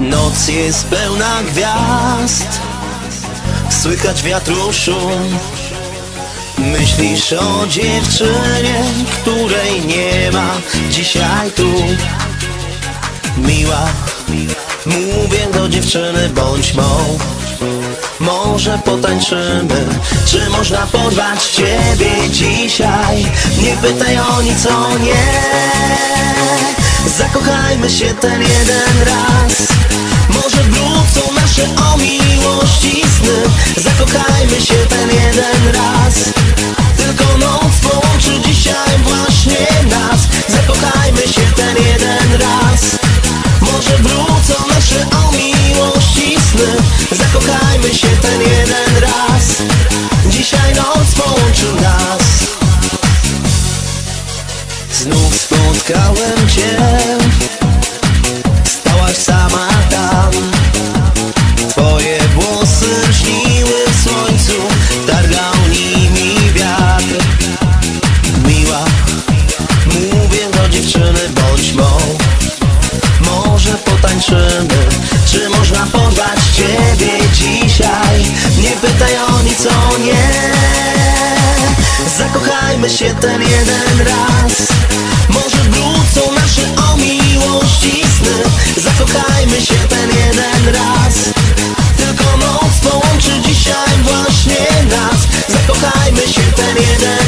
Noc jest pełna gwiazd. Słychać wiatru szum. Myślisz o dziewczynie, której nie ma dzisiaj tu. Miła, mówię do dziewczyny, bądź mą. Może potańczymy, czy można porwać ciebie dzisiaj? Nie pytaj o nic, o nie Zakochajmy się ten jeden raz. Może wrócą nasze o miłości sny. Zakochajmy się ten jeden raz. Tylko noc połączy dzisiaj właśnie nas. Zakochajmy się ten jeden raz. Może wrócą nasze o miłości sny. Zakochajmy się ten jeden raz. Dzisiaj noc połączy nas. Znów spotkałem Cię. Stałaś sama tam. Twoje włosy lśniły w słońcu. Targał nimi wiatr. Miła. Mówię do dziewczyny bądź mą Może potańczymy. Czy można porwać Ciebie dzisiaj? Nie pytaj o nic, o nie Zakochajmy się ten jeden raz. Może wrócą nasze o miłości sny. Zakochajmy się ten jeden raz. Tylko noc połączy dzisiaj właśnie nas. Zakochajmy się ten jeden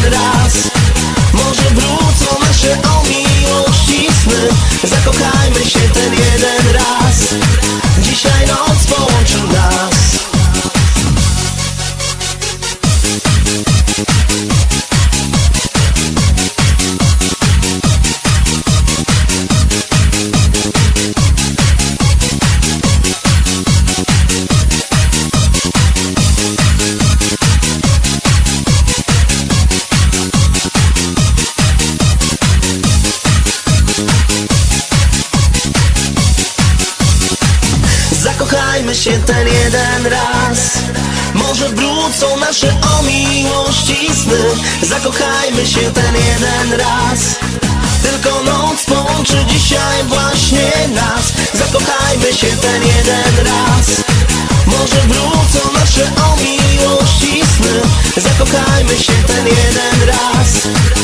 Zakochajmy się ten jeden raz. Może wrócą nasze o miłości sny. Zakochajmy się ten jeden raz. Tylko noc połączy dzisiaj właśnie nas. Zakochajmy się ten jeden raz. Może wrócą nasze o miłości sny. Zakochajmy się ten jeden raz